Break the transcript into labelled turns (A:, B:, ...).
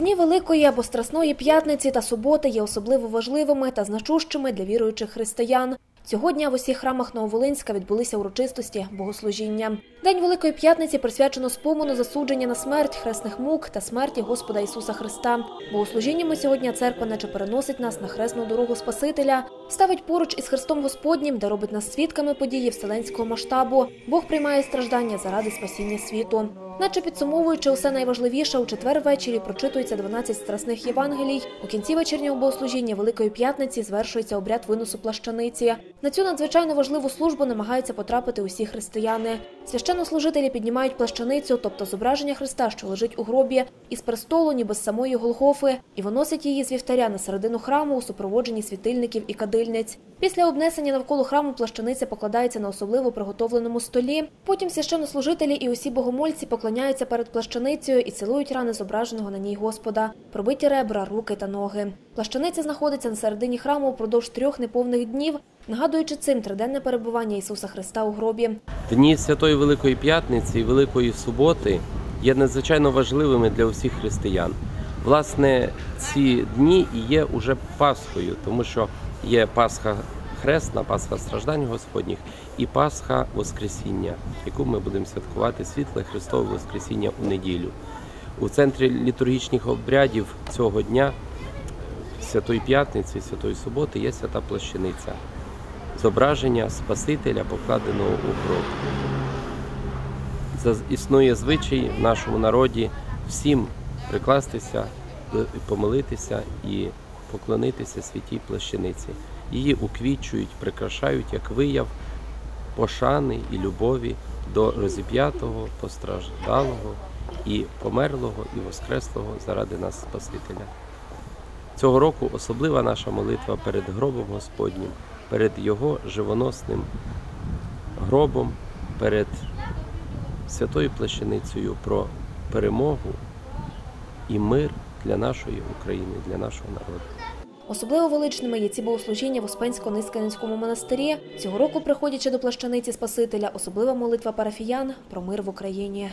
A: Дні Великої або Страсної п'ятниці та суботи є особливо важливими та значущими для віруючих християн. Цього дня в усіх храмах Нововолинська відбулися урочистості богослужіння. День Великої п'ятниці присвячено спомину засудження на смерть, хресних мук та смерті Господа Ісуса Христа. Богослужіннями сьогодні церква наче переносить нас на хресну дорогу Спасителя, ставить поруч із Христом Господнім, де робить нас свідками події вселенського масштабу. Бог приймає страждання заради спасіння світу. Наче підсумовуючи усе найважливіше, у четвер ввечері прочитується 12 страсних Євангелій. У кінці вечірнього богослужіння Великої п'ятниці звершується обряд виносу плащаниці. На цю надзвичайно важливу службу намагаються потрапити усі християни. Священнослужителі піднімають плащаницю, тобто зображення Христа, що лежить у гробі, із престолу, ніби з самої Голгофи, і виносять її з вівтаря на середину храму у супроводженні світильників і кадильниць. Після обнесення навколо храму плащаниця покладається на особливо приготовленому столі. Потім священнослужителі і усі богомольці поклоняються перед плащаницею і цілують рани зображеного на ній Господа, пробиті ребра, руки та ноги. Плащаниця знаходиться на середині храму впродовж трьох неповних днів, нагадуючи цим триденне перебування Ісуса Христа у гробі.
B: Дні Святої Великої П'ятниці і Великої Суботи є надзвичайно важливими для усіх християн. Власне, ці дні і є уже Пасхою, тому що є Пасха Хресна, Пасха страждань Господніх і Пасха Воскресіння, яку ми будемо святкувати світле Христове Воскресіння у неділю. У центрі літургічних обрядів цього дня, Святої П'ятниці, Святої Суботи, є свята плащаниця, зображення Спасителя, покладеного у гроб. Існує звичай в нашому народі всім прикластися, помолитися і поклонитися святій плащаниці. Її уквічують, прикрашають як вияв пошани і любові до розіп'ятого, постраждалого і померлого і воскреслого заради нас Спасителя. Цього року особлива наша молитва перед гробом Господнім, перед Його живоносним гробом, перед святою плащаницею про перемогу і мир для нашої України, для нашого народу.
A: Особливо величними є ці богослужіння в Успенсько-Нисканському монастирі. Цього року, приходячи до плащаниці Спасителя, особлива молитва парафіян про мир в Україні.